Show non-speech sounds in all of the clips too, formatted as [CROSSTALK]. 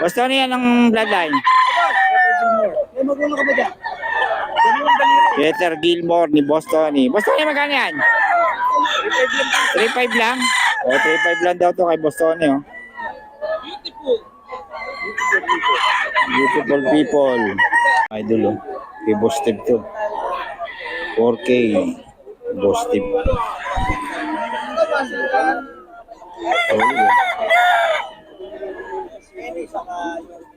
Basta ano yan ang bloodline? May magulo ka ba dyan? Peter Gilmore ni Boston ni. Boston ni magkano yan? 3.5 lang. O, 3.5 lang daw to kay Boston oh. Beautiful. Beautiful people. Idol oh. Kay Boss Steve to. 4K. Boss Steve. Solid, oh.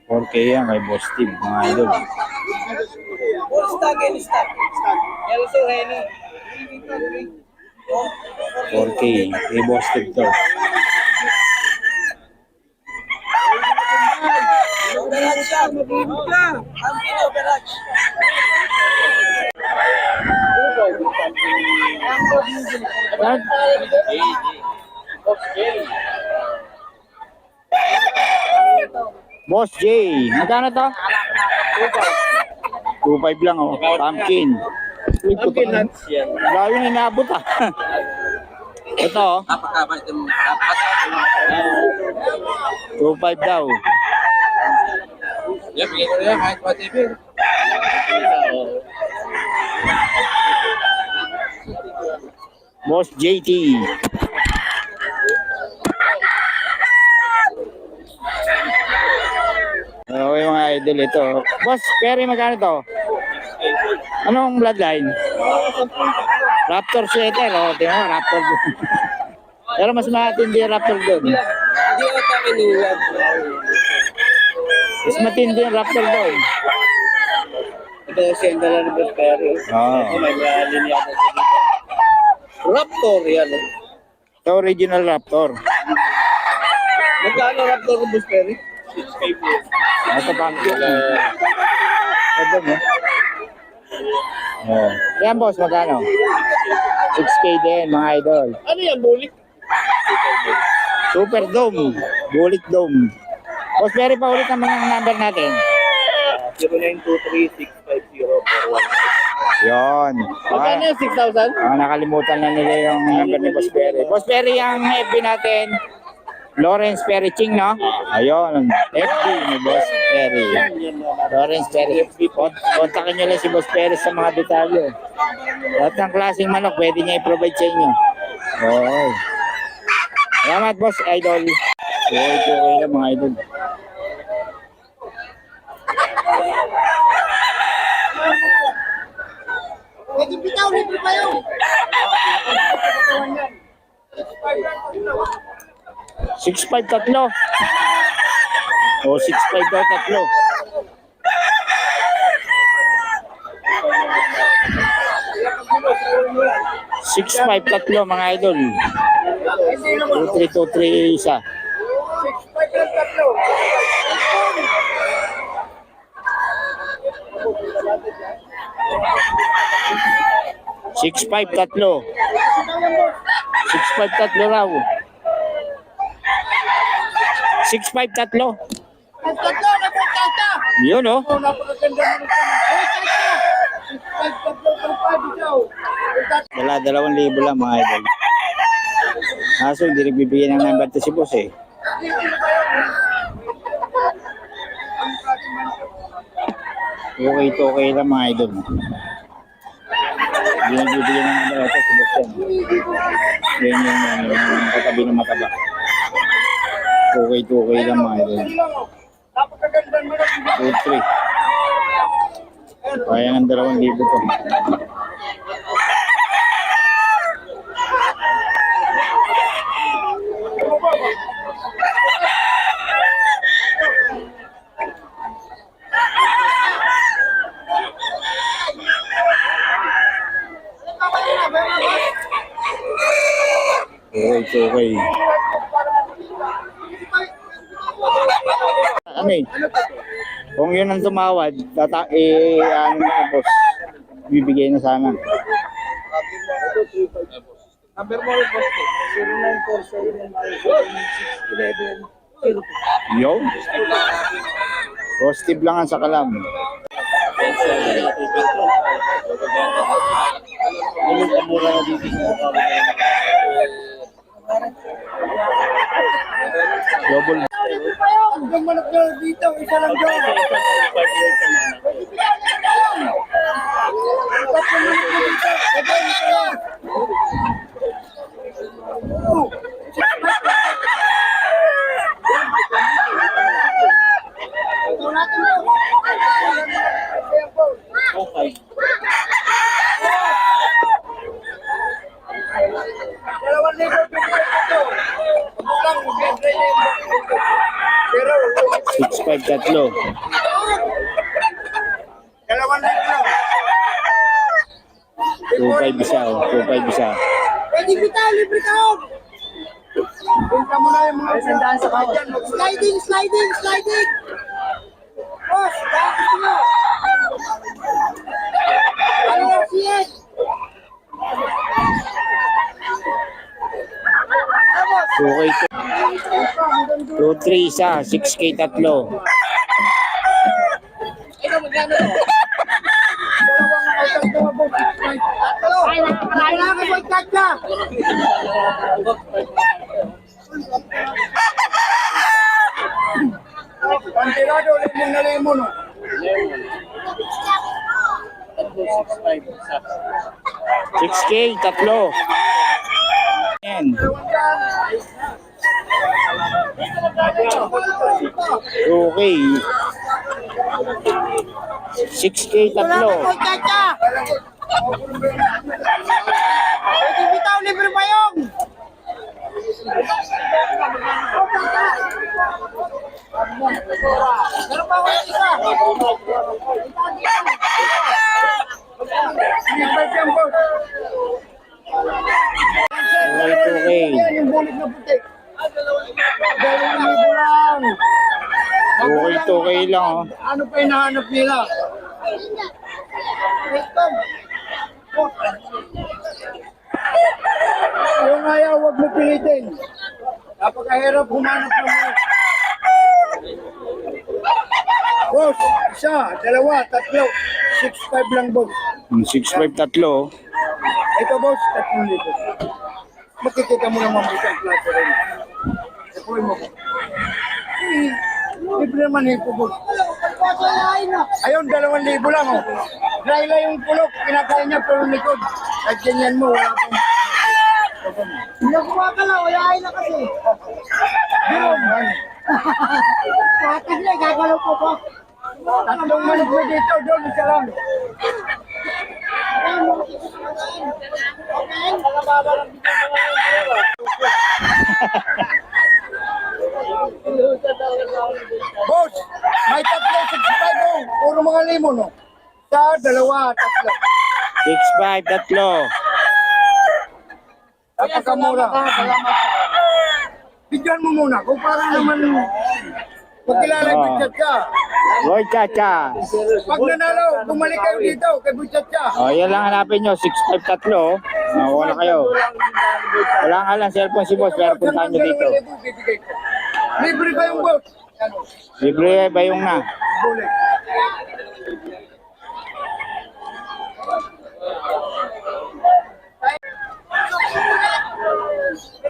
4K yan kay Boss Steve, mga idol. All stock and stock. Also, Henny. 4K. Kay Boss Steve to. Siya. Mag-ibig ka. Ang in-overhatch. Boss J, magkano to? 2.5 lang oh. Pumpkin. Uy, putok. yan. Layo na inaabot ah. Ito oh. Itong dapat. 2.5 daw. Yan, bigyan ko na yan. Kahit whatever. Boss JT. Okay mga idol ito. Boss, Perry magkano to? Anong bloodline? Raptor sweater. Oh, tingnan mo, Raptor. [LAUGHS] Pero mas matindi yung Raptor doon. Hindi ko ito kinuwag. Mas matindi yung Raptor doon. Ito si ang dala ni Boss Perry. Oo. Ito may linya yata sa dito. Raptor yan. eh. Ito original Raptor. Magkano Raptor ni Boss Perry? 6K po. Ito pumpkin. Ito mo. Oh. Yan boss, magkano? 6K din mga idol. Ano yan, bulik? Super Dome. Bulit Dome. Boss, Perry pa ulit ang mga number natin. 0923-650-41. Yon. Magkano Ah, yung 6,000? ah, nakalimutan na nila yung number ni Boss Perry. Boss Perry, ang FB natin, Lawrence Perry Ching, no? Ayun, FB ni Boss Perry. Lawrence Perry. Kont- Kontakin nyo lang si Boss Perry sa mga detalye. Lahat ng klaseng manok, pwede niya i-provide sa inyo. Oo. Salamat, Boss Idol. Okay, okay lang mga idol. Pwede bitaw, libre pa yun. Six five tatlo. O, six five daw tatlo. Six five tatlo mga idol. Two three two three isa. Six five tatlo. Six five tatlo raw. 6'5", tatlo. Tatlo, napagkanta. Yun, oh. Napagkanta. Dala, dalawang libo lang mga idol. Kaso hindi nagbibigyan ng number to si boss eh. Okay to okay lang mga idol. Hindi nagbibigyan ng number to si boss eh. yan. Yan yung, yung, yung katabi ng mataba. Okay okay lang mga idol. Napakaganda mo nito. 2-3. Kaya ng dalawang libo to. Okay, it's okay. Eh? Kung yun ang tumawad, tata eh, ano na boss, bibigay na sana. Number mo boss. 0947 Yo. Positive lang ang sa kalam. Double magandang manok nyo dito, isa lang doon. Tatlong manok nyo dito, isa lang. Oo. Ito natin yun. Okay. Dalawang libo bigyan ko to. Huwag lang, mag-entry na yung Pero, 6'5 tatlo. dalawang lang. 2'5 isa, oh. 2'5 isa. Pwede kita, libre ka oh. Punta mo na yung mga sandaan sa bawat. Sliding, sliding, sliding. Boss, bakit mo? Ano lang siya? Ano boss? 2K 2'3 isa, 6K tatlo. Pantirado, limon na limon. isa. 6K tatlo. Yan. Dalawang daan. 2K. 6K tatlo. Boy tatla. Pwede bitaw, libre pa yung. Meron pa yung isa. Libre pa yung boss. 2K, 2K. Yan yung bulik na puti. Dalawang libo lang. 2K, 2K lang, oh. Ano pa hinahanap nila? Ito. Yung ayaw, huwag mo pilitin. Napakahirap humanap ng mga. Boss, isa, dalawa, tatlo. 6'5 lang, boss. 6'5 tatlo. Ito, boss, tatlong libo. Makikita mo naman dito ang klase rin. Ikuhin mo. Eh, Libre naman eh, boss. Ayun, dalawang libo lang, oh. Dry lang yung pulok, kinakain niya pero likod. At ganyan mo, wala pang... Nakuha ka lang, wala na kasi. Yun. Patig na, gagalaw ko pa. Tatlong manok mo dito, doon, isa lang. [LAUGHS] Boss, may tatlo, 65 oh. Puro mga limon, oh. Sa dalawa, tatlo. 6'5 tatlo. Napakamura. Bigyan mo muna, kung parang naman magkilala yung Ah. budget ka. Boy Chacha. Pag nanalo, bumalik kayo dito kay budget ka. Oh, yan lang hanapin nyo. 6'5 tatlo. oh. Nakuha na kayo. Wala nga lang cellphone si boss, pero puntahan nyo dito. Libre ka yung oh. Libre bayong na. Bulik.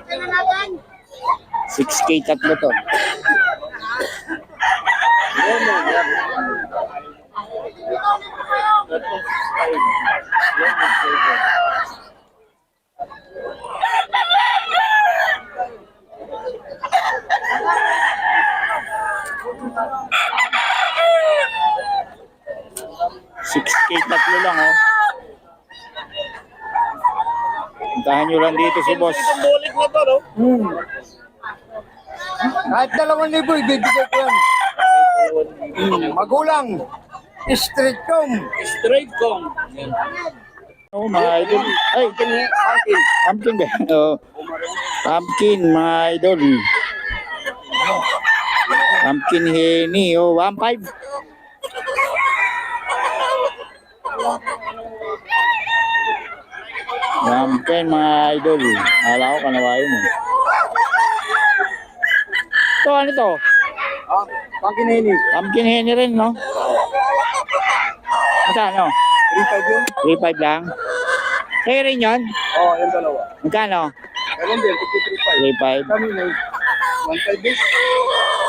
Tingnan natin. 6K tatlo to. [LAUGHS] Tatlo, six, five. Yan, mag-seven. Six k tatlo lang, oh. Puntahan nyo lang dito si boss. Bulik na to, no? Hmm. Kahit dalawang libo, ibibigay ko yan. Hmm. Magulang. Street com. Straight kong. Yan. Oh, mga idol. Ay, pumpkin ba? Oh, pumpkin, mga idol. Pumpkin henny, oh, 1.5. Pumpkin, mga idol. Akala ko kanawain mo. Ito, ano to? Ah, pagkinini. Pumpkin henny rin, no? Magkano? 3-5 yun? 3.5 lang. Kayo rin yun? Oo, oh, yung dalawa. Magkano? Ganun din, 3-5. 3.5. Kami na 1-5 din.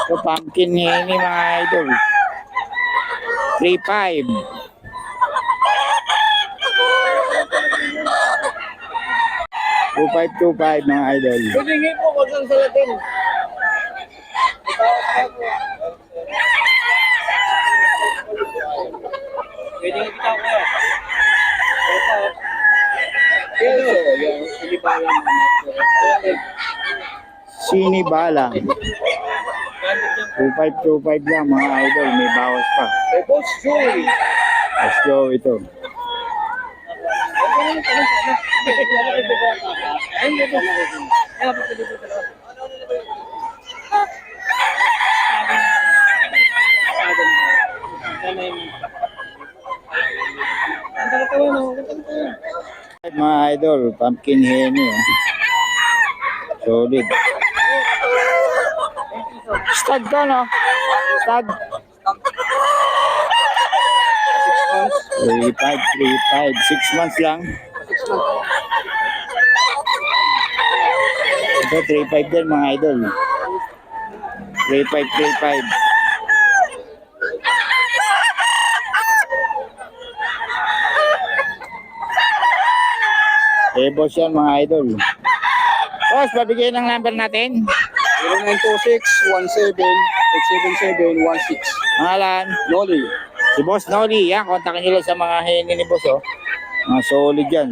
Ito, pumpkin hini mga idol. 3.5. Two five two five mga idol. Hilingi po, wag lang salatin. Pwede nga kita ko. Ito, ilibayan mo. Sinibalang. 2525 lang mga idol. May bawas pa. Eh, boss, Joey. Let's go ito. Mga idol, pumpkin henny. Oh. Solid. Stud ka, no? Stud. 3, 5, 3, 5. 6 months lang. Ito, 3, 5 din mga idol. 3, 5, 3, 5. Eh, boss yan mga idol. Boss, babigay ng number natin. 0926-17-877-16. Pangalan. Noli. Si Boss Noli, yan, kontakin lang sa mga hini ni Boss, oh. Mga solid yan.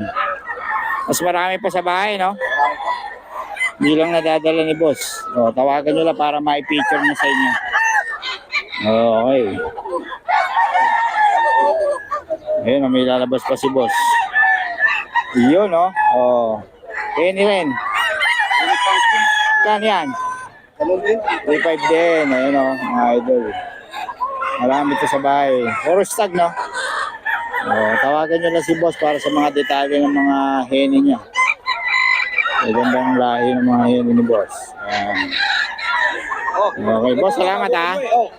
Mas marami pa sa bahay, no? Hindi lang nadadala ni Boss. O, tawagan nyo lang para ma-feature na sa inyo. Okay. Ayun, oh, may lalabas pa si Boss. Yun, no? Oh. Hini rin. Kan yan? Ano din? 3.5 din. Ayun, oh, mga idol. Marami ito sa bahay. Puro stag, no? Oh, tawagan nyo lang si boss para sa mga detalye ng mga heni niya. Magandang lahi ng mga heni ni boss. Ayan. Okay, boss, salamat ha. Oh,